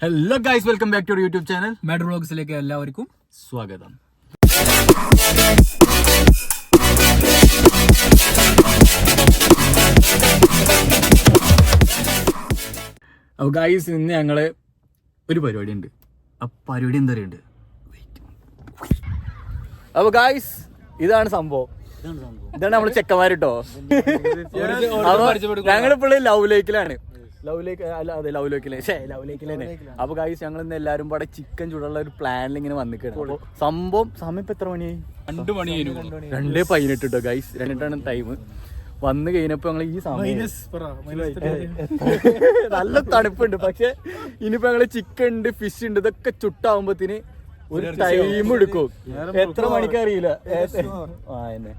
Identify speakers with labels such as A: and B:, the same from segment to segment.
A: Hello guys welcome back to YouTube channel
B: mad വ്ളോഗ്സിലേക്ക് എല്ലാവർക്കും
A: സ്വാഗതം. അപ്പോൾ ഗൈസ് ഇന്ന് ഞങ്ങൾ ഒരു പരിപാടി ഉണ്ട് ആ പരിപാടി എന്താ പറയുണ്ട് അപ്പൊ ഗൈസ് ഇതാണ് സംഭവം. ഇതാണ് നമ്മൾ ചെക്കന്മാരിട്ടോ. ഞങ്ങളിപ്പോൾ ലവ് ലേക്കിലാണ് അല്ല അതെ ലേക്കിലെ അപ്പൊ ഗൈസ് ഞങ്ങൾ ഇന്ന് എല്ലാരും കൂടെ ചിക്കൻ ചൂടുള്ള ഒരു പ്ലാനിൽ ഇങ്ങനെ വന്നിക്കാണ്. അപ്പൊ സംഭവം സമയം ഇപ്പൊ എത്ര മണി?
B: രണ്ടു മണി
A: രണ്ടേ പതിനെട്ട് കേട്ടോ ഗൈസ് രണ്ടിട്ടാണ് ടൈം വന്ന് കഴിഞ്ഞപ്പോ ഞങ്ങൾ ഈ സമയം നല്ല തണുപ്പുണ്ട്. പക്ഷെ ഇനിയിപ്പോ ഞങ്ങൾ ചിക്കൻ ഉണ്ട് ഫിഷ് ഉണ്ട് ഇതൊക്കെ ചുട്ടാവുമ്പത്തിന് ഒരു ടൈം എടുക്കും. എത്ര മണിക്കറിയില്ല ആ എന്നെ.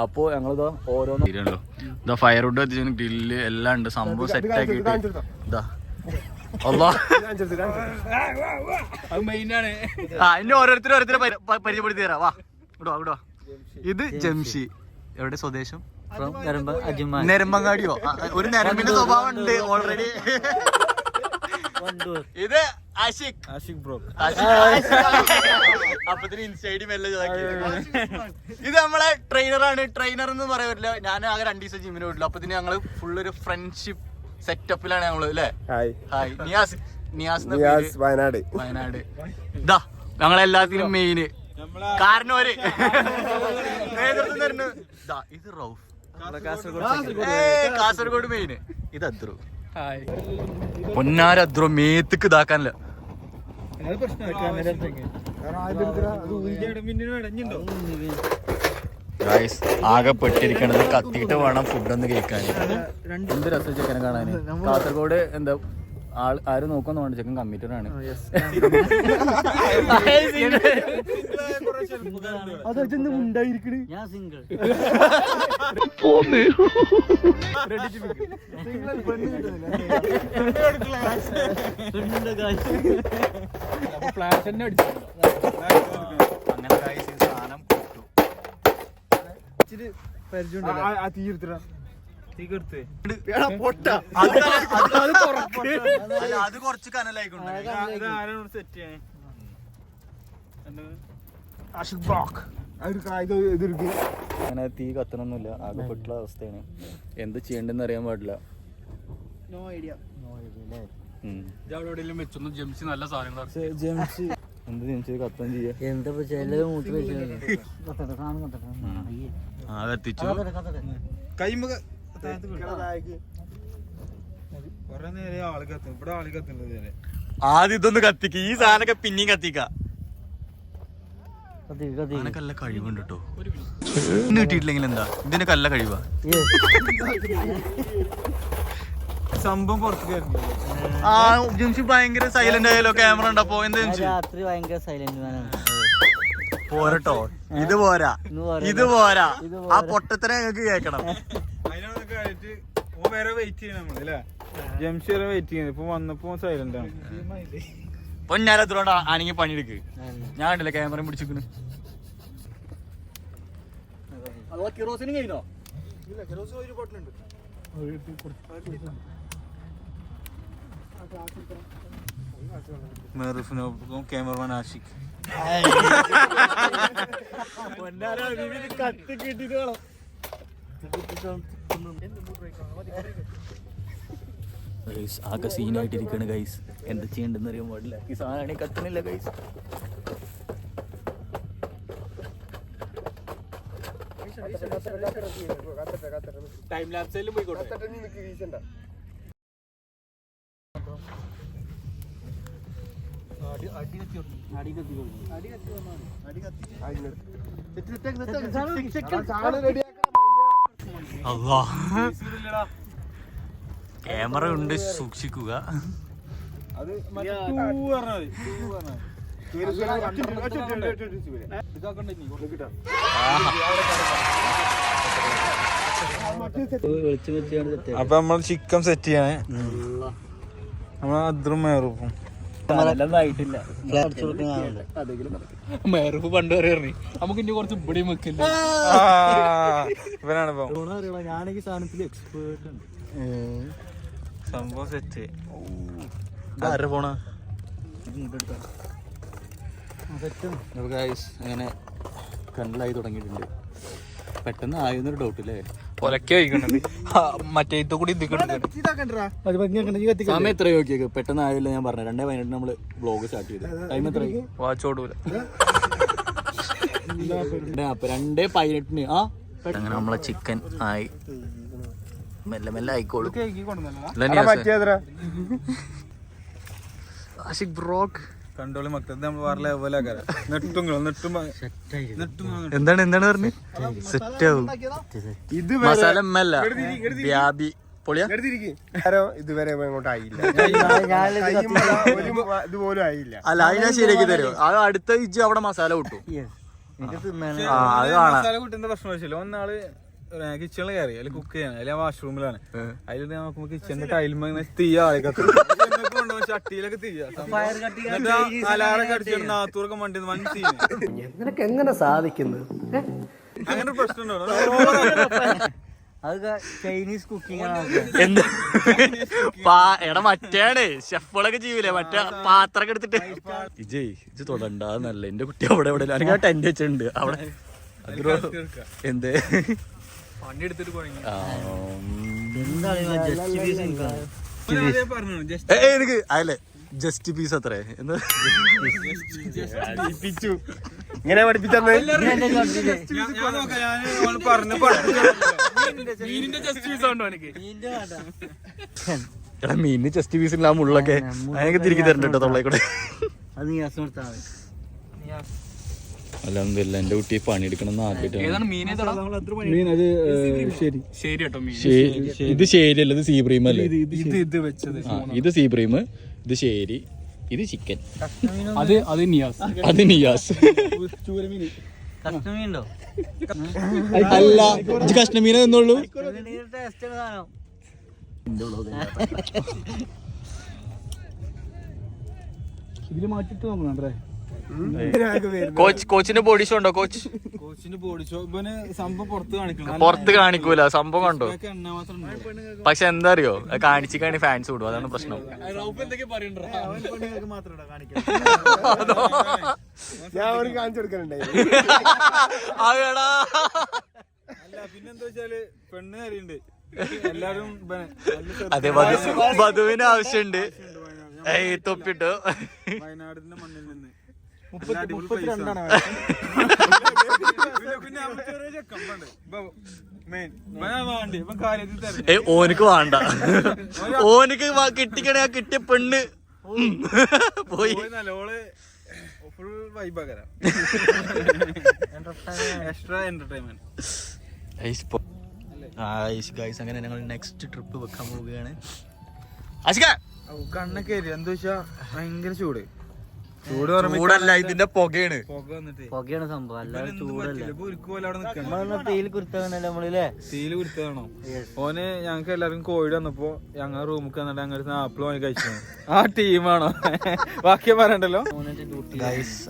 A: അപ്പോ ഞങ്ങളിതാ ഓരോന്ന് ഇതാ ഫയർ വുഡ് എത്തിച്ചു ഗ്രില്ല് എല്ലാം ഉണ്ട്. സംഭവം സെറ്റ് ആക്കിയിട്ട് ഇതാ. അല്ലാ
B: അത് മെയിനാണ്
A: ആ ഇനി ഓരോരുത്തരും ഓരോരുത്തരെ പരി- പ- പരിചയപ്പെടുത്തി തരാം. വാ ഇടോ ഇടോ ഇത് ജംഷി. എവിടെ സ്വദേശം? നെരമ്പങ്ങാടിയോ ഒരു നെരമ്പിന്റെ സ്വഭാവം ഉണ്ട് ഓൾറെഡി ഇത് ആഷിഖ്.
B: ആഷിക് ബ്രോ.
A: അപ്പത്തിന് ഇൻസൈഡ് മെല്ലെ ഇത് നമ്മളെ ട്രെയിനറാണ് ട്രെയിനർ എന്ന് പറയാറില്ല ഞാൻ ആകെ രണ്ടു ദിവസം ജിമ്മിന് പോയിട്ടില്ല അപ്പത്തിന് ഞങ്ങൾ ഫുൾ ഒരു ഫ്രണ്ട്ഷിപ്പ് സെറ്റപ്പിലാണ് ഞങ്ങൾ അല്ലേ?
C: ഹായ്.
A: ഹായ്. നിയാസ്. നിയാസ്
C: നിയാസ്. വയനാട്.
A: വയനാട്. ഇതാ ഞങ്ങളെല്ലാത്തിനും മെയിന് കാരണവര് നേതൃത്വം തരുന്നു ഇതാ ഇത് റൗഫ്. കാസർഗോഡ് മെയിന് ഇത് അദ്രു
B: ഹായ്.
A: മേത്തക്ക് ഇതാക്കാനല്ല. ഗായ്സ് ആകെ പെട്ടിരിക്കണത് കത്തിയിട്ട് വേണം ഫുഡ് ഒന്ന് കേൾക്കാൻ. എന്ത് രസം ചെക്കനെ കാണാൻ കാസർഗോഡ് എന്താ ആൾ ആരും നോക്കുന്നു വേണ്ട ചെക്കൻ കമ്മിറ്റഡ് ആണ്
D: ഞാൻ സിംഗിൾ
B: ഫ്ലാഷ് തന്നെ അടിച്ചു.
A: അങ്ങനെ. അത് അല്ല, അത് കുറച്ച് കനലായിക്കൊണ്ട്. അങ്ങനെ തീ കത്തണമൊന്നുമില്ല ആകെ പെട്ടുള്ള അവസ്ഥയാണ്. എന്ത് ചെയ്യണ്ടെന്ന് അറിയാൻ പാടില്ല.
B: വെച്ചൊന്ന് ജംസി നല്ല സാധനങ്ങളാണ്
A: എന്ത് കത്തം ചെയ്യാ?
D: എന്താ
A: കത്തിച്ചു ആദ്യം ഇതൊന്ന് കത്തിക്ക. ഈ സാധനമൊക്കെ പിന്നെയും കത്തിക്ക. നല്ല കഴിവുണ്ട് കേട്ടോ കിട്ടിയിട്ടില്ലെങ്കിൽ എന്താ? ഇതിന്റെ കല്ല കഴിവാ.
B: സംഭവം പുറത്തേക്ക്
A: ആ ജംഷി ഭയങ്കര സൈലന്റ് ആയാലോ ക്യാമറ ഉണ്ടപ്പോ എന്താ
D: രാത്രി ഭയങ്കര സൈലന്റ്
A: പോരട്ടോ. ഇത് പോരാ. ഇത് പോരാ. ആ പൊട്ടത്തിനെ ഞങ്ങൾക്ക് കേക്കണം
E: വേറെ വെയിറ്റ് ചെയ്യണം നമ്മൾ അല്ലേ ജംഷി വരെ വെയിറ്റ് ചെയ്യുന്നത് ഇപ്പൊ വന്നപ്പോ സൈലന്റ് ആണ്.
A: പൊന്നാരത്തോണ്ട് ആണെങ്കിൽ പണിയെടുക്ക്? ഞാൻ കണ്ടില്ല ക്യാമറ പിടിച്ചിരിക്കുന്നു കിറോസിനും കഴിഞ്ഞോ?
E: ക്യാമറമാൻ ആഷിഖ്.
A: കത്തി കിട്ടിട്ട് വേണം ഗൈസ് ആകെ സീനായിട്ടിരിക്കുകയാണ് ഗൈസ് എന്താ ചെയ്യണ്ടെന്ന് അറിയാൻ പാടില്ല ഈ സാധനം കത്തുന്നില്ല ഗൈസ്
B: ടൈം ലാപ്സയിൽ പോയിക്കോട്ടെ
A: അല്ലാ കത്തി ഉണ്ട് സൂക്ഷിക്കുക
E: അത് മറ്റേ ടൂ പറഞ്ഞാൽ മതി ടൂ പറഞ്ഞാൽ ഇതാക്കണ്ടേ നീ
D: വെളിച്ചം വെച്ചാണ്
E: അപ്പൊ നമ്മൾ ചിക്കൻ സെറ്റ് ചെയ്യണേ. നമ്മൾ അദ്രും
B: മേറുപ്പ് പണ്ട് പറയാറേ നമുക്ക് ഇനി കുറച്ച് ഇവിടെ വെക്കില്ല?
E: ഇവനാണ് ഇപ്പൊ.
D: ഞാനെങ്കിൽ സാധനത്തിൽ എക്സ്പേർട്ട് ഉണ്ട്.
E: സംഭവം സെറ്റ്
A: ആരെ പോണ അങ്ങനെ കണ്ടലായി തുടങ്ങിയിട്ടുണ്ട്. പെട്ടെന്ന് ആയെന്നൊരു ഡൗട്ട് അല്ലേ
B: ഒലക്കെ കഴിക്കണത് മറ്റേ ഇത് കൂടി
A: സമയം എത്ര നോക്കിയേക്ക്? പെട്ടെന്ന് ആയില്ല ഞാൻ പറഞ്ഞു രണ്ടേ പതിനെട്ട് നമ്മൾ ബ്ലോഗ് സ്റ്റാർട്ട് ചെയ്ത്. ടൈം എത്ര
B: വാച്ച് ഓടൂല.
A: അപ്പൊ രണ്ടേ പതിനെട്ടിന്. ആ അങ്ങനെ നമ്മളെ ചിക്കൻ ആയി. മെല്ലെ മെല്ലെ ആയിക്കോളും. ആശിക് ബ്രോക്ക്.
E: കണ്ടോളി മക്കൾ നമ്മൾ വേറെ ലെവലാക്കാരം നെട്ടുങ്ങളോ നെട്ടും നെട്ടും
A: എന്താണ് എന്താണ് പറഞ്ഞു? സെറ്റ് ആവും മസാല മെല്ല വ്യാപി പൊളിയാ?
C: ഇതുവരെ ഇങ്ങോട്ട് ആയില്ല. ഇതുപോലും ആയില്ല.
A: അല്ല അത് ഞാൻ ശരിയാക്കി തരും. അത് അടുത്ത ഇജ്ജ് അവിടെ മസാല കിട്ടും.
E: മസാല കൂട്ടുന്ന പ്രശ്നം വെച്ചില്ല. ഒന്നാൾ കിച്ചണിൽ കയറി. അല്ലെങ്കിൽ കുക്ക് ചെയ്യാൻ. അല്ലെങ്കിൽ വാഷ്റൂമിലാണ് അതിൽ നോക്കുമ്പോ കിച്ചണിന്റെ ടൈലും തീയ ആളെ ആളിക്കത്തും ചട്ടിയിലൊക്കെ തീയ അലാറൊക്കെ അടിച്ചിട്ട് നാത്തൂറൊക്കെ വണ്ടി വൻ തീ
C: നിനക്ക് എങ്ങനെ സാധിക്കുന്നു
E: അങ്ങനെ ഒരു പ്രശ്നം. ഉണ്ടോ
D: അത് ചൈനീസ് കുക്കിംഗ് ആണ്
A: എന്ത്? പാ- എടാ മറ്റേണ്. ഷെഫുകളൊക്കെ ചെയ്യൂലേ? മറ്റേ പാത്രമൊക്കെ എടുത്തിട്ട്. ഇജയ് ഇജ് തൊടണ്ടെന്നല്ല നല്ല എന്റെ കുട്ടി അവിടെ എവിടെ അല്ലെങ്കിൽ ടെന്റ് വെച്ചിട്ടുണ്ട്. അവിടെ. എന്ത്?
E: വണ്ടി എടുത്തിട്ട്
D: ജസ്റ്റ്
A: എനിക്ക് അല്ലേ? ജസ്റ്റ് പീസ് അത്രേ. എന്താ?
C: ഇങ്ങനെ പഠിപ്പിച്ചത്
E: ഞാൻ നോക്കാം ഞാൻ പറഞ്ഞു പഠിപ്പിച്ചു
B: മീനിന്റെ ജസ്റ്റ് പീസ് ഉണ്ടോ എനിക്ക്?
A: എടാ മീനിന് ജസ്റ്റ് പീസ് ഇല്ല ആ മുള്ളൊക്കെ അതിനൊക്കെ തിരികെ തരണ്ട കേട്ടോ തൊള്ളേ കൂടെ
D: അത് നീ അസം കൊടുത്താൽ മതി
A: അല്ല എന്റെ കുട്ടി പണിയെടുക്കണം
B: ഏതാടാ?
A: ശരി.
B: മീൻ.
A: ഇത് ശരിയല്ല ഇത് സീബ്രീം അല്ലേ?
E: ഇത് ഇത്
A: ഇത് സീബ്രീം ഇത് ശരി ഇത് ചിക്കൻ.
B: അത് അത് നിയാസ്.
A: അത് നിയാസ്. അല്ല ഇത് കഷ്ണമീന
D: സാധനം
B: ഇതിൽ മാറ്റിട്ട് നോക്കണേ
A: കോച്ച് കോച്ചിന്റെ ബോഡി ഷോ ഉണ്ടോ കോച്ച്?
E: കോച്ചിന്റെ ബോഡി ഷോ ഇവന് സംഭവം പുറത്ത് കാണിക്കണം.
A: പുറത്ത് കാണിക്കൂല. സംഭവം കണ്ടോ. പക്ഷെ എന്താ അറിയോ കാണിച്ചു കാണി ഫാൻസ് വിടും അതാണ് പ്രശ്നം. അതെടാ.
E: അല്ല പിന്നെന്താ വെച്ചാൽ പെണ്ണ് എല്ലാരും.
A: അതെ വധുവിന് ആവശ്യമുണ്ട്. ഏയ് തൊപ്പിട്ടു?
E: വയനാടിന്റെ മണ്ണിൽ നിന്ന്.
A: ഏ ഓനക്ക് വേണ്ട. ഓനക്ക് കിട്ടിക്കണേ ആ കിട്ടിയ പെണ്ണ്. പോയി. അങ്ങനെ ഞങ്ങൾ നെക്സ്റ്റ് ട്രിപ്പ് വെക്കാൻ പോവുകയാണ്. ആശിക
E: കണ്ണൊക്കെ എന്താ വെച്ചാ ഭയങ്കര ചൂട്.
A: ചൂടല്ല ഇതിന്റെ പുകയാണ്.
E: പുക
D: പുകയാണ് സംഭവം. അല്ലാതെ ചൂടല്ല. തീയിൽ നമ്മളില്ലേ?
E: കുരുത്തതാണോ? ഓന് ഞങ്ങൾക്ക് എല്ലാവർക്കും കോവിഡ് വന്നപ്പോ ഞങ്ങൾ റൂമിൽ വന്നിട്ട് ഞങ്ങൾ ആപ്പിൾ വാങ്ങി കഴിച്ചു. ആ ടീമാണോ? ബാക്കി പറയണ്ടല്ലോ?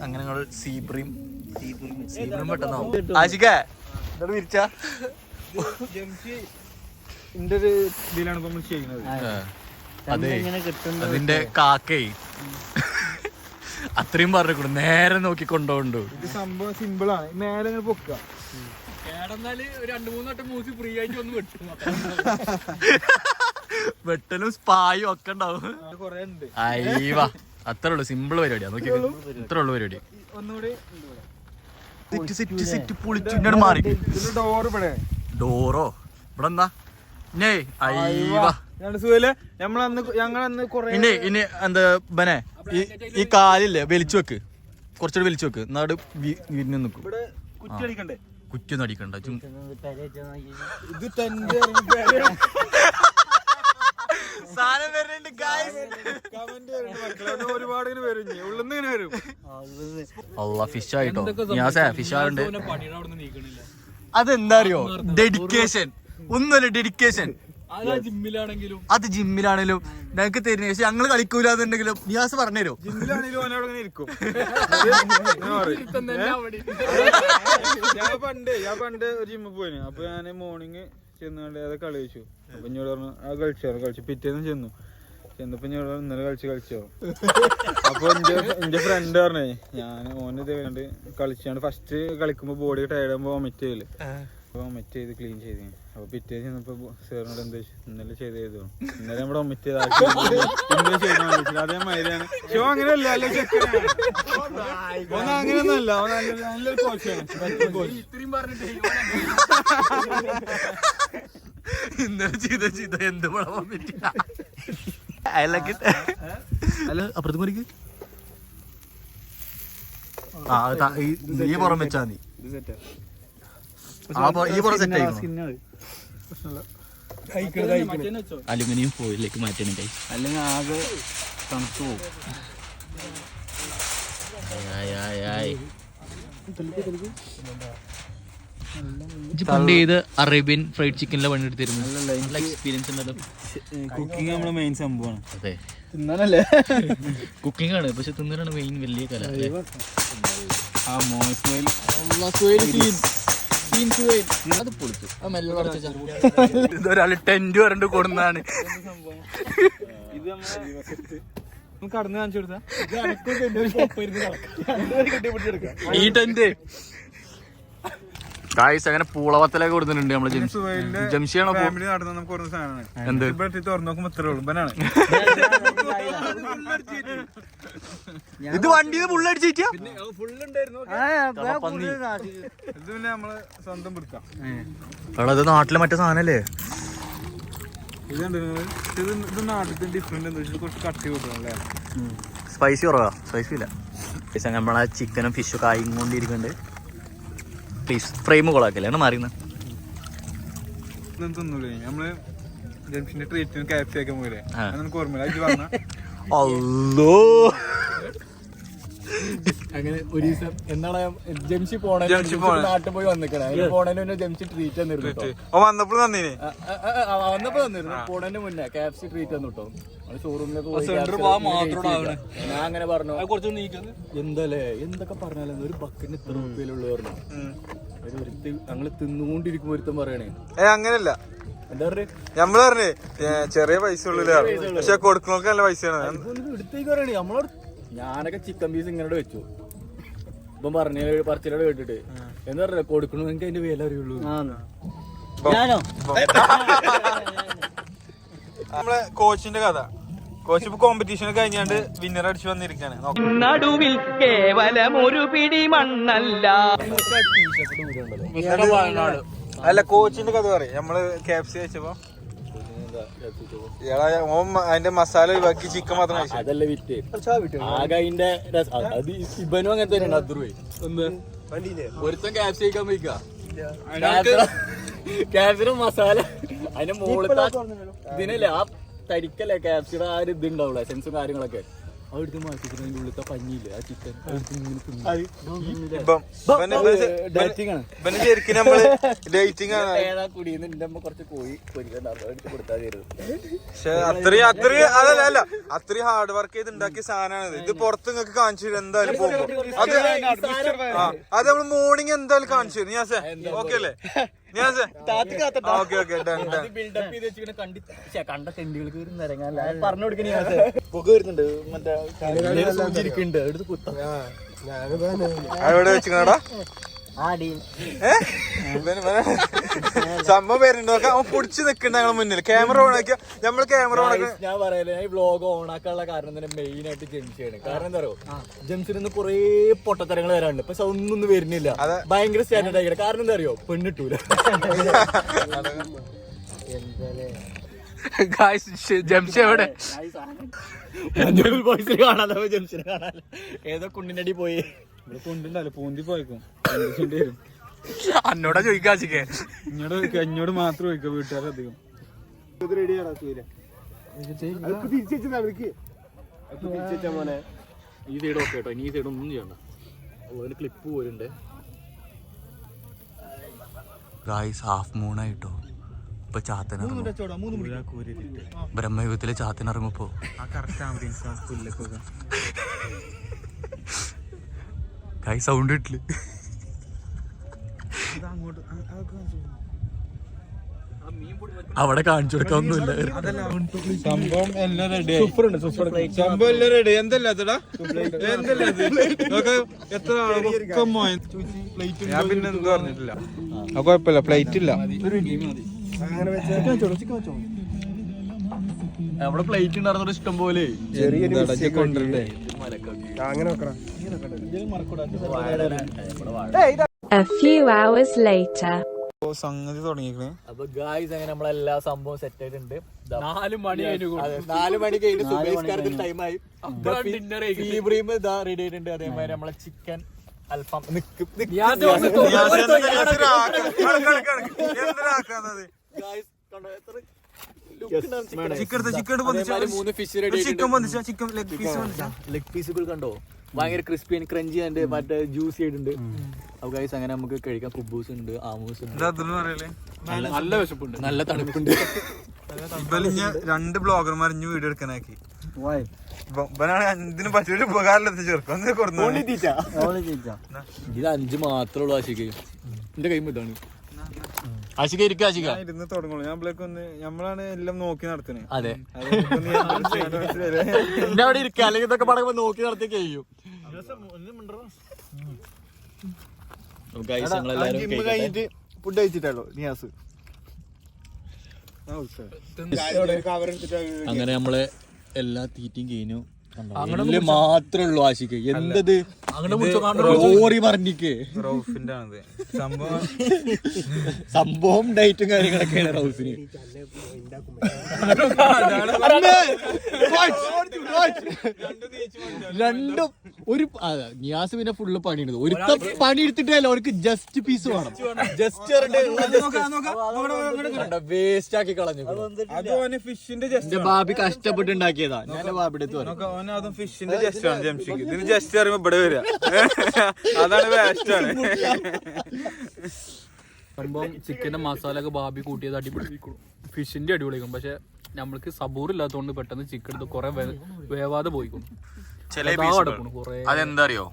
A: അങ്ങനെ സീബ്രീം സീബ്രീം പെട്ടെന്നാവും. ആശിക വിരിച്ചാ
E: ഒരു ഇതിലാണ് ഇപ്പൊ നമ്മൾ ചെയ്യുന്നത്.
A: അതിന്റെ കാക്കേ. അത്രയും പറഞ്ഞു നേരെ നോക്കി കൊണ്ടോണ്ട്
E: ഇത് സംഭവം സിമ്പിൾ ആണ്. നേരെ ഇങ്ങനെ പൊക്കുക.
B: കേടന്നാൽ ഒരു രണ്ടു മൂന്ന് വട്ടം മൂസി ഫ്രീ ആയിട്ട് ഒന്ന് വെട്ടും.
A: വെട്ടലും സ്പായും ഒക്കെ ഉണ്ടാവും.
E: കൊറേ ഉണ്ട്.
A: അയ്യവാ. അത്രേ ഉള്ളു. സിമ്പിൾ പരിപാടിയാ. നോക്കി. ഇത്രേ ഉള്ളു. പരിപാടി.
E: ഒന്നുകൂടി
A: സിറ്റ് സിറ്റ് സെറ്റ് പൊളിച്ചു മാറി.
E: ഡോർ ഇവിടെ.
A: ഡോറോ ഇവിടെ എന്താ
E: നമ്മളന്ന് ഞങ്ങളന്ന് കൊറേ
A: ഇനി ഇനി എന്താ ബനെ? ഈ ഈ കാലില്ലേ? വലിച്ചു വെക്ക്. കുറച്ചുകൂടി വലിച്ചു വെക്ക്. എന്നാട് വിരിഞ്ഞു നിൽക്കും
E: ഇവിടെ കുറ്റി അടിക്കണ്ടേ?
A: കുറ്റിയൊന്നും അടിക്കണ്ട.
E: ഇത്
A: സാധനം വരുന്നുണ്ട്
E: ഒരുപാട് ഇങ്ങനെ വരും ഇനി. ഉള്ളിന്ന് ഇങ്ങനെ വരും.
A: അല്ല ഫിഷ് ആയിട്ടോ? ഞാൻ ഫിഷ് അതെന്താ അറിയോ? ഡെഡിക്കേഷൻ ഒന്നുമല്ല ഡെഡിക്കേഷൻ
B: ജിമ്മിലാണെങ്കിലും.
A: അത് ജിമ്മിലാണെങ്കിലും ഞങ്ങൾക്ക് തരുന്ന പക്ഷെ ഞങ്ങൾ കളിക്കൂലെന്നുണ്ടെങ്കിലും നിയാസ് പറഞ്ഞുതരോ
E: ഞാൻ പണ്ട് ഞാൻ പണ്ട് ഒരു ജിമ്മിൽ പോയിന്. അപ്പൊ ഞാൻ മോർണിംഗ് ചെന്നുകൊണ്ട് അത് കളി വെച്ചു അപ്പൊ ഇഞ്ഞോട് പറഞ്ഞു ആ കളിച്ചു? കളിച്ചു. പിറ്റേന്ന് ചെന്നു. ചെന്നപ്പോ ഞാൻ ഇന്നലെ കളിച്ച് കളിച്ചോ? അപ്പൊ എന്റെ എന്റെ ഫ്രണ്ട് പറഞ്ഞേ ഞാൻ ഓന് ഇത് കണ്ട് കളിച്ചാണ്ട് ഫസ്റ്റ് കളിക്കുമ്പോ ബോഡി ടയർഡ് ആകുമ്പോ വൊമിറ്റ് ചെയ്യില്ല വൊമിറ്റ് ചെയ്ത് ക്ലീൻ ചെയ്ത്. അപ്പൊ പിറ്റേ ചെന്നപ്പോ സാറിനോട് എന്താ ഇന്നലെ ചെയ്ത് ചെയ്തോ? ഇന്നലെ നമ്മുടെ വൊമിറ്റ് ചെയ്ത ഇന്നലെ ചെയ്ത അതേമാതിരിയാണ് ഷോ അങ്ങനെയല്ല അല്ല ചെക്കനാണ് അങ്ങനെയൊന്നുമല്ല. ഓൻ നല്ല നല്ലൊരു കോച്ചാണ് കോച്ച്
A: ഇത്രയും പറഞ്ഞിട്ട്
B: ഇന്നലെ ചെയ്ത? ചെയ്ത? എന്ത് അയലൊക്കെ അല്ല അപ്പുറത്ത് കുറിക്ക് ആ നീ ഈ- ഈ പുറം വെച്ചാ മതി ആ പൊ- ഈ പുറം സെറ്റ് ആയിക്കണോ അലുമിനിയം ഫോയിലേക്ക് മാറ്റണം കൈ
E: അല്ലെങ്കിൽ ആകെ തണുത്തു പോകും.
B: പണ്ട് ചെയ്ത് അറേബ്യൻ ഫ്രൈഡ് ചിക്കനിലെ പണി എടുത്തിരുന്നു. നല്ല എക്സ്പീരിയൻസ് ഉണ്ടല്ലോ
E: കുക്കിംഗ് നമ്മുടെ മെയിൻ സംഭവമാണ്.
B: അതെ.
E: തിന്നാനല്ലേ?
B: കുക്കിംഗ് ആണ് പക്ഷെ തിന്നാനാണ് മെയിൻ വലിയ കല?
E: ആ മോസ്വയിൽ
B: അത് പൊളിച്ചു. ആ മെല്ലെ പറിച്ച ഇതൊരാൾ ടെന്റ് പറഞ്ഞിട്ട് കൊടുന്നതാണ്.
E: ഇത് നമ്മൾ കടന്ന് കാണിച്ചു കൊടുത്താ?
B: ഈ ടെന്റ് ഗായ്സ് അങ്ങനെ പൂളവത്തിലൊക്കെ കൊടുത്തിട്ടുണ്ട് നമ്മൾ ജംഷി ജംഷിയാണോ എന്ത്? ഇത് വണ്ടിയിൽ പുള്ളടിച്ചിട്ടാ
E: ഇത് പിന്നെ നമ്മൾ സ്വന്തം വൃത്താം
B: എടാ ഇത് നാട്ടിലെ മറ്റേ സാധനല്ലേ? സ്പൈസി കുറവാ. സ്പൈസി ഇല്ല. നമ്മളെ ചിക്കനും ഫിഷും കായും കൊണ്ടിരിക്കുന്നുണ്ട്. പ്ലീസ് ഫ്രെയിം കൊളാക്കല്ലേ മാറിയുന്നത് അല്ലോ
A: അങ്ങനെ ഒരു ദിവസം എന്താണ് ജംഷി പോണേ. നാട്ടിൽ പോയി വന്നിക്കണേ. അതിന് പോണേന് മുന്നേ ജംഷി ട്രീറ്റ് തന്നിരുന്നു
E: വന്നപ്പോൾ തന്നീനെ.
A: ആ, ആ, ആ, ആ, വന്നപ്പോ തന്നിരുന്നു. പോണേന് മുന്നേ കാപ്സി ട്രീറ്റ് തന്നു കേട്ടോ നമ്മൾ പോയി. ഞാൻ അങ്ങനെ പറഞ്ഞു എന്തല്ലേ? എന്തൊക്കെ പറഞ്ഞാലും ഒരു ബക്കിന് ഇത്ര ഉറുപ്പിയിലുള്ളു പറഞ്ഞു. ഒരു ഒരുത്തി ഞങ്ങൾ തിന്നുകൊണ്ടിരിക്കുമ്പോ ഒരുത്തം പറയണേ.
E: ഏ അങ്ങനല്ല
A: ഞമ്മൾ
E: നമ്മൾ പറഞ്ഞേ ചെറിയ പൈസ ഉള്ളില്ല പക്ഷെ കൊടുക്കുന്നവർക്ക് നല്ല പൈസയാണ്.
A: ഞാനൊക്കെ ചിക്കൻ പീസ് ഇങ്ങനെ വെച്ചു. ഇപ്പം പറഞ്ഞ പറച്ചിലോട് കേട്ടിട്ട്. എന്ന് പറഞ്ഞ കൊടുക്കണു എനിക്ക് അതിന്റെ വില അറിയുള്ളൂ.
F: ഞാനോ?
E: നമ്മളെ കോച്ചിന്റെ കഥ. കോച്ച് ഇപ്പൊ കോമ്പറ്റീഷൻ കഴിഞ്ഞാണ്ട് വിന്നർ അടിച്ചു വന്നിരിക്കാണ്. നോക്കാം.
G: നടുവിൽ കേവലം ഒരു പിടി മണ്ണല്ല.
E: അല്ല കോച്ചിന്റെ കഥ പറയും. നമ്മൾ കെ എഫ് സി ഇയാളെ ഓൻ അതിന്റെ മസാല ഒഴിവാക്കി ചിക്കൻ മാത്രം
A: അതല്ല വിറ്റ്. ആകെ അതിന്റെ അത് ഇബനും അങ്ങനെ തന്നെയാണ് അദ്രുവേ ഒന്ന് ഒരുത്തൻ ക്യാപ്സ് കഴിക്കാൻ പോയിക്കാ. ക്യാപ്സിയുടെ മസാല. അതിന്റെ മുകളിൽ ഇതിനല്ലേ ആ തരിക്കല്ലേ ക്യാപ്സിയുടെ ആ ഒരു ഇതുണ്ടാവുള്ളൂ സെൻസും കാര്യങ്ങളൊക്കെ. അവിടുത്തെ മാറ്റിട്ട് അതിന്റെ ഉള്ളിലത്തെ പഞ്ഞിയില്ലേ ആ ചിക്കൻ
E: ശരിക്കും നമ്മൾ ഡേറ്റിംഗ് ആണ്.
A: ഏതാ കുടിയെന്ന് എന്റെ അമ്മ കുറച്ച് കോഴി കൊടുത്താൽ
E: പക്ഷെ അത്രയും അത്രയും അതല്ല അല്ല. അത്രയും ഹാർഡ് വർക്ക് ചെയ്ത് ഉണ്ടാക്കിയ സാധനമാണ് ഇത് പുറത്ത് നിങ്ങൾക്ക് കാണിച്ചു തരും. എന്തായാലും പോകുമ്പോ അത് ആ അത് നമ്മൾ മോർണിംഗ് എന്തായാലും കാണിച്ചു തരും. ഞാൻ ഓക്കെ അല്ലേ? ഞാസേ okay okay done done.
A: Build up ചെയ്ത് വെച്ചിങ്ങനെ കണ്ടി പറഞ്ഞു കൊടുക്കണേ
B: പുക വരുന്നുണ്ട്. മറ്റേ
A: സൂചിരിക്കുന്നുണ്ട്. എടുത്ത് കുത്താം.
E: അവിടെ വെച്ചിക്കണടാ സംഭവം പേരുണ്ട് നോക്കാം അവൻ പൊടിച്ച് നിക്കണ്ട ഞങ്ങളെ മുന്നിൽ. ക്യാമറ ഓൺ ആക്കിയ നമ്മൾ ക്യാമറ ഓൺ ആക്കി.
A: ഞാൻ പറയാലേ ഞാൻ ഈ വ്ലോഗ് ഓണാക്കാനുള്ള കാരണം തന്നെ മെയിൻ ആയിട്ട് ജംസിയാണ് കാരണം എന്താ പറയുക ജംസിന് ഇന്ന് കുറേ പൊട്ടത്തരങ്ങൾ വരാനുണ്ട്. പക്ഷെ ഒന്നും ഒന്നും വരുന്നില്ല.
E: അതെ.
A: ഭയങ്കര സ്റ്റാൻഡേർഡ് ആയിരിക്കും കാരണം എന്താ അറിയോ? പെണ്ണിട്ടൂല
B: ജംഷി എവിടെ?
A: ബോയ്സിനെ കാണാതെ ജംഷിനെ കാണാതെ ഏതോ കുണ്ണിനടി പോയി.
E: ഇവിടെ കൊണ്ടുണ്ടല്ലോ പൂന്തി പോയിക്കും. എന്ത് വരും.
B: അന്നോടാ ചോദിക്കാച്ചിക്കേ
E: ഇങ്ങോട്ട് ഇങ്ങോട്ട് മാത്രം ചോദിക്കാം വീട്ടുകാർ അധികം.
A: ഈ സൈഡ് ഓക്കെ കേട്ടോ ഇനി ഈ സൈഡ് ഒന്നും ചെയ്യണ്ട. അതിന് ക്ലിപ്പ് പോരുണ്ട്.
B: ഗായ്സ് ഹാഫ് മൂണായിട്ടോ ഇപ്പൊ ബ്രഹ്മയുഗത്തിലെ ചാത്തനിറങ്ങുമ്പോ
E: ആ കറക്റ്റ് ആംബിയൻസ് ആ പുല്ലൊക്കെ
B: ഗായ് സൗണ്ട് ആ
A: അവിടെ കാണിച്ചു കൊടുക്കാനൊന്നുമില്ല
E: സംഭവം എല്ലാം റെഡി സംഭവം എല്ലാം റെഡി എന്തല്ല എത്ര ഞാൻ പിന്നെ എന്ത് പറഞ്ഞിട്ടില്ല ആ കുഴപ്പമില്ല പ്ലേറ്റ് ഇല്ല.
A: അവിടെ പ്ലേറ്റ് ഉണ്ടായിരുന്നോട് ഇഷ്ടം പോലെ.
E: ചെറിയ കൊണ്ടുവരണ്ടേ?
C: അങ്ങനെ വെക്കണം
H: A few hours later.
E: ഓ, സംഗതി തുടങ്ങിക്കണേ
A: അപ്പൊ ഗായ്സ് അങ്ങനെ നമ്മളെല്ലാ സംഭവം സെറ്റ് ആയിട്ടുണ്ട്
B: നാല് മണി
A: നാല് മണി കഴിഞ്ഞ് ടൈമായി റെഡി ആയിട്ടുണ്ട് അതേമാതിരി നമ്മളെ ചിക്കൻ അൽഫാം നിക്ക് നിക്ക് Guys, കണ്ടോ, എത്ര.
E: ചിക്കൻ എടുത്ത് ചിക്കൻ
A: അതേമാതിരി മൂന്ന് ഫിഷ് റെഡി
E: ചിക്കൻ വന്നിച്ച ചിക്കൻ ലെഗ് പീസ് വന്നിച്ച
A: ലെഗ് പീസുകൾ കണ്ടോ? ഭയങ്കര ക്രിസ്പി ആൻഡ് ക്രഞ്ചി ആൻഡ് മറ്റേ ജ്യൂസി ആയിട്ടുണ്ട്. അപ്പൊ ഗൈസ് അങ്ങനെ നമുക്ക് കഴിക്കാം. കുബൂസ് ഉണ്ട് ആമൂസ് ഉണ്ട്.
B: നല്ല വിശപ്പുണ്ട്.
A: നല്ല തണുപ്പുണ്ട്.
E: ഇവലിഞ്ഞ രണ്ട് ബ്ലോഗർമാർ ഇഞ്ഞ് വീഡിയോ എടുക്കാനാക്കി ഇതിന് പറ്റിയൊരു ഉപകാരമില്ലാത്ത കൊടുത്തു
A: ഇത് അഞ്ച് മാത്രമേ ഉള്ളൂ ആശിക്ക്. എന്റെ കൈ ഇതാണ്. ആശിക ഇരിക്കുക ആശിക
E: ഞാൻ ഇരുന്ന് തുടങ്ങുള്ളൂ. നമ്മളൊക്കെ ഒന്ന് നമ്മളാണ് എല്ലാം നോക്കി നടത്തുന്നത്
A: അതെ? എന്റെ അവിടെ ഇരിക്കുക അല്ലെങ്കിൽ ഇതൊക്കെ പടക്കുമ്പോ നോക്കി നടത്തി കഴിയും.
C: ഫുഡ് കഴിച്ചിട്ടല്ലോ നിയാസ്.
A: അങ്ങനെ നമ്മളെ എല്ലാ തീറ്റയും കഴിഞ്ഞു. അങ്ങനെ മാത്രമേ ഉള്ളൂ ആശിക്ക് എന്തത് ഓറി പറഞ്ഞിക്ക്
E: റൌഫിന്റെ ആണത്. സംഭവം
A: സംഭവം ഡയറ്റും കാര്യങ്ങളൊക്കെയാണ് റൗഫിന്. രണ്ടും ഒരു നിയാസ് പിന്നെ ഫുള്ള് പണിയെടുത്തു. ഒരുത്ത പണി എടുത്തിട്ടല്ല അവർക്ക് ജസ്റ്റ് പീസ് വേണം. ജസ്റ്റ് വേസ്റ്റ് ആക്കി കളഞ്ഞു.
E: ഫിഷിന്റെ ജസ്റ്റ്
A: ബാബി കഷ്ടപ്പെട്ടുണ്ടാക്കിയതാ ഞാൻ ബാബിയുടെ അടുത്ത് പറഞ്ഞു.
E: ഫിഷിന്റെ ജസ്റ്റ് ആണ് ജംഷിക്ക്. ഇതിന് ജസ്റ്റ് അറിയുമ്പോ ഇവിടെ വരിക അതാണ് വേസ്റ്റാണ്
B: സംഭവം ചിക്കന്റെ മസാല ഒക്കെ ബാബി കൂട്ടിയത് അടിപൊളിക്കും ഫിഷിന്റെ അടിപൊളിക്കും പക്ഷെ നമ്മൾക്ക് സബൂർ ഇല്ലാത്തതുകൊണ്ട് പെട്ടെന്ന് ചിക്കൻ എടുത്ത് കുറെ വേവാതെ പോയിക്കും
A: അതെന്താ അറിയോ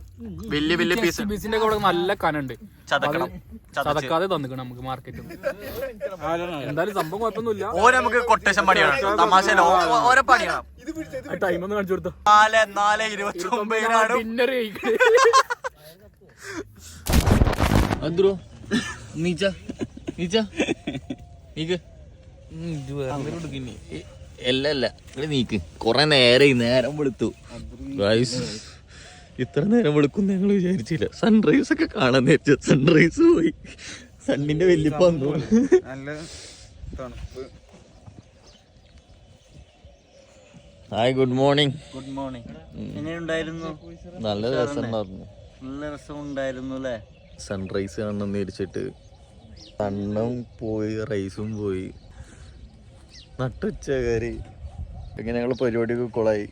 A: വലിയ വലിയ പീസ്
B: പീസിന്റെ അവിടെ നല്ല കനുണ്ട്.
A: ചതക്കണം.
B: ചതക്കാതെ തന്നിക്കണം നമുക്ക് മാർക്കറ്റിൽ എന്തായാലും സംഭവം കുഴപ്പമൊന്നുമില്ല.
A: ഓരോ നമുക്ക് കൊട്ടേഷൻ പണിയാണ്. തമാശ ഓരോ പണിയാണ്.
B: ടൈം ഒന്ന് കാണിച്ചു കൊടുത്തു.
A: നാല് നാല് ഇരുപത്തി ഒമ്പതിനാണ്
B: ഡിന്നർ
A: അന്ത്രോ നീച്ച നീച്ച നീക്ക്. അല്ല അല്ല നീക്ക്. കൊറേ നേരം നേരം വെളുത്തു. ഇത്ര നേരം വെളുക്കും ഞങ്ങൾ വിചാരിച്ചില്ല. സൺറൈസ് ഒക്കെ കാണാൻ നേരിച്ച സൺറൈസ് പോയി. സണ്ണിന്റെ വെല്ലിപ്പ വന്നു.
E: നല്ല തണുപ്പ്.
A: Hi good morning
D: good morning എങ്ങനെയുണ്ടായിരുന്നു?
A: നല്ല രസമുണ്ടായിരുന്നു.
D: നല്ല രസമുണ്ടായിരുന്നു അല്ലേ?
A: സൺറൈസ് കാണണം നേരിച്ചിട്ട് സണ്ണും പോയി റൈസും പോയി. നട്ടുച്ച കയറി. ഇങ്ങനെ ഞങ്ങൾ പരിപാടിയൊക്കെ കുളായി.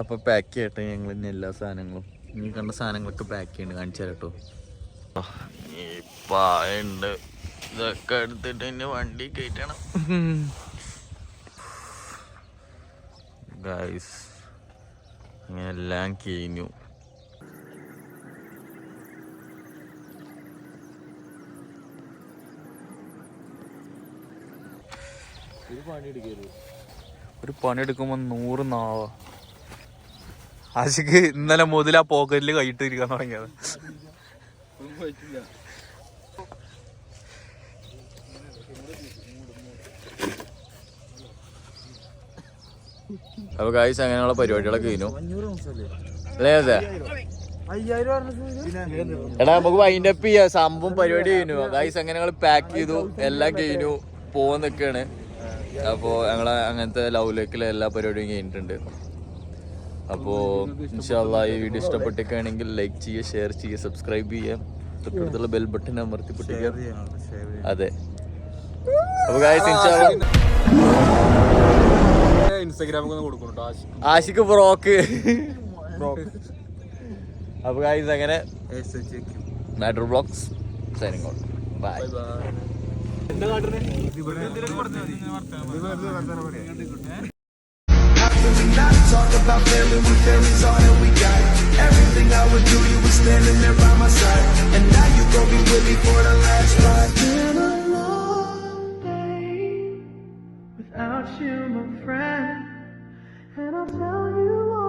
A: അപ്പൊ പാക്ക് ചെയ്യട്ടെ ഞങ്ങൾ ഇനി എല്ലാ സാധനങ്ങളും. ഇനി കണ്ട സാധനങ്ങളൊക്കെ പാക്ക് ചെയ്യണ്ട് കാണിച്ചു തരട്ടോ ഈ ഇതൊക്കെ എടുത്തിട്ട് ഇനി വണ്ടി കയറ്റണം. ഗൈസ് അങ്ങനെ എല്ലാം കഴിഞ്ഞു.
E: ഒരു പണി എടുക്കുമ്പോ നൂറ് നാവ? ആശിക്ക് ഇന്നലെ മുതൽ ആ പോക്കറ്റിൽ കൈയിട്ട് ഇരിക്കാൻ തുടങ്ങിയത്.
A: അപ്പൊ കാഴ്ച അങ്ങനെയുള്ള പരിപാടികളൊക്കെ കഴിഞ്ഞു. അല്ലേ അതെ? എടാ നമുക്ക് വൈൻഡപ്പ് ചെയ്യാം. സംഭവം പരിപാടി കഴിഞ്ഞു. ഗൈസ് അങ്ങനെ ഞങ്ങൾ പാക്ക് ചെയ്തു. എല്ലാം കഴിഞ്ഞു. പോവാൻ നിൽക്കാണ് അപ്പോ ഞങ്ങളെ അങ്ങനത്തെ ലവ് ലേക്കിലെ എല്ലാ പരിപാടിയും കഴിഞ്ഞിട്ടുണ്ട്. അപ്പോൾ ഇൻഷാല്ല ഈ വീഡിയോ ഇഷ്ടപ്പെട്ടിരിക്കുകയാണെങ്കിൽ ലൈക്ക് ചെയ്യുക ഷെയർ ചെയ്യുക സബ്സ്ക്രൈബ് ചെയ്യുക. തൊട്ടടുത്തുള്ള ബെൽ ബട്ടൺ അമർത്തി പൊട്ടിക്കാം അതെ. അപ്പോൾ
B: ഇൻസ്റ്റാഗ്രാമിൽ ഒന്ന് കൊടുക്കും കേട്ടോ ആശി
A: ബ്രോക്ക് അപ്പോൾ അങ്ങനെ matter blogs signing out bye bye
I: Talk about family, we family's all that we got Everything I would do, you were standing there by my side And now you gon' be with me for the last ride Been a long day without you, my
G: friend And I'll tell you all.